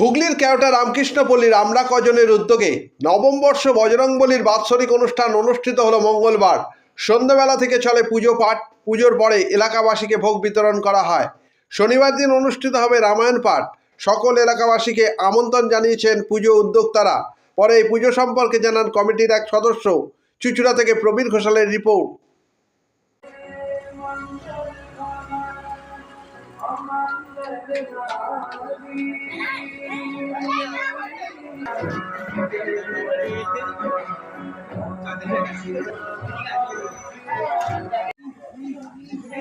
হুগলির কেওটা রামকৃষ্ণপল্লীর আমরা কজনের উদ্যোগে নবম বর্ষ বাৎসরিক অনুষ্ঠান অনুষ্ঠিত হলো মঙ্গলবার। সন্ধ্যাবেলা থেকে চলে পুজো পাঠ, পুজোর পরে এলাকাবাসীকে ভোগ বিতরণ করা হয়। শনিবার দিন অনুষ্ঠিত হবে রামায়ণ পাঠ। সকল এলাকাবাসীকে আমন্ত্রণ জানিয়েছেন পুজো উদ্যোক্তারা। পরে এই পুজো সম্পর্কে জানান কমিটির এক সদস্য। চুচুড়া থেকে প্রবীর ঘোষালের রিপোর্ট।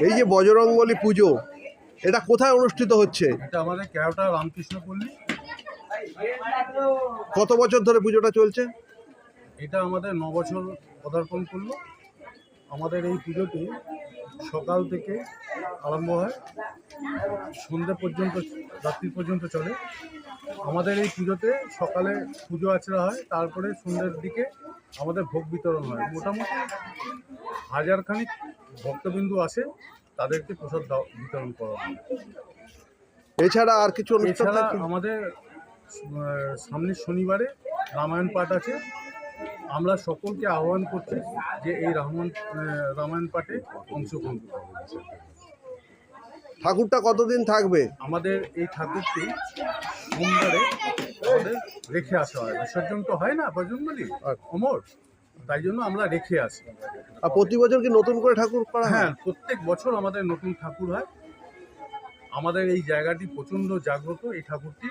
এই যে বজরংবলী পুজো এটা কোথায় অনুষ্ঠিত হচ্ছে? এটা আমাদের ক্যাওটা রামকৃষ্ণ পল্লী কত বছর ধরে পুজোটা চলছে? এটা আমাদের ন বছর পদার্পণ করল। আমাদের এই পুজোটি সকাল থেকে আরম্ভ হয়। সন্ধ্যে পর্যন্ত রাত্রি পর্যন্ত চলে। আমাদের এই পুজোতে সকালে পুজো আচরা হয় তারপরে সন্ধ্যের দিকে আমাদের ভোগ বিতরণ হয়। মোটামুটি হাজারখানিক ভক্তবিন্দু আসে তাদেরকে প্রসাদ বিতরণ করা হয়। এছাড়া আর কিছু এছাড়া আমাদের সামনের শনিবারে রামায়ণ পাঠ আছে। আমরা সকলকে আহ্বান করছি যে এই রামায়ণ রামায়ণ পাঠে অংশগ্রহণ করতে ঠাকুরটা কতদিন থাকবে? আমাদের এই ঠাকুরটি সোমবারে আমাদের রেখে আসা হয়। বিসর্জন তো হয় না ভজন বলি? অমর। তাই জন্য আমরা রেখে আসি। আর প্রতি বছর কি নতুন করে ঠাকুর করা হ্যাঁ প্রত্যেক বছর আমাদের নতুন ঠাকুর হয়। আমাদের এই জায়গাটি প্রচণ্ড জাগ্রত এই ঠাকুরটি।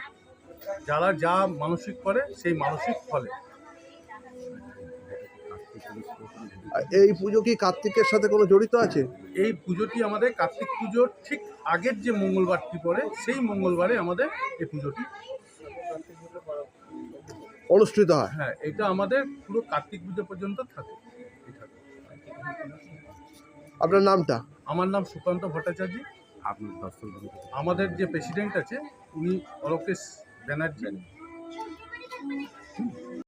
যারা যা মানসিক করে সেই মানসিক ফলে। এই পুজো কি কার্তিকের সাথে কোনো জড়িত আছে? এই পুজোটি আমাদের কার্তিক পুজোর ঠিক আগের যে মঙ্গলবারটি পড়ে সেই মঙ্গলবারে আমাদের এই পুজোটি অনুষ্ঠিত হয়। হ্যাঁ এটা আমাদের পুরো কার্তিক পুজো পর্যন্ত থাকে। আপনার নামটা? আমার নাম সুকান্ত ভট্টাচার্য। আমাদের যে প্রেসিডেন্ট আছে উনি অলোকেশ ব্যানার্জি।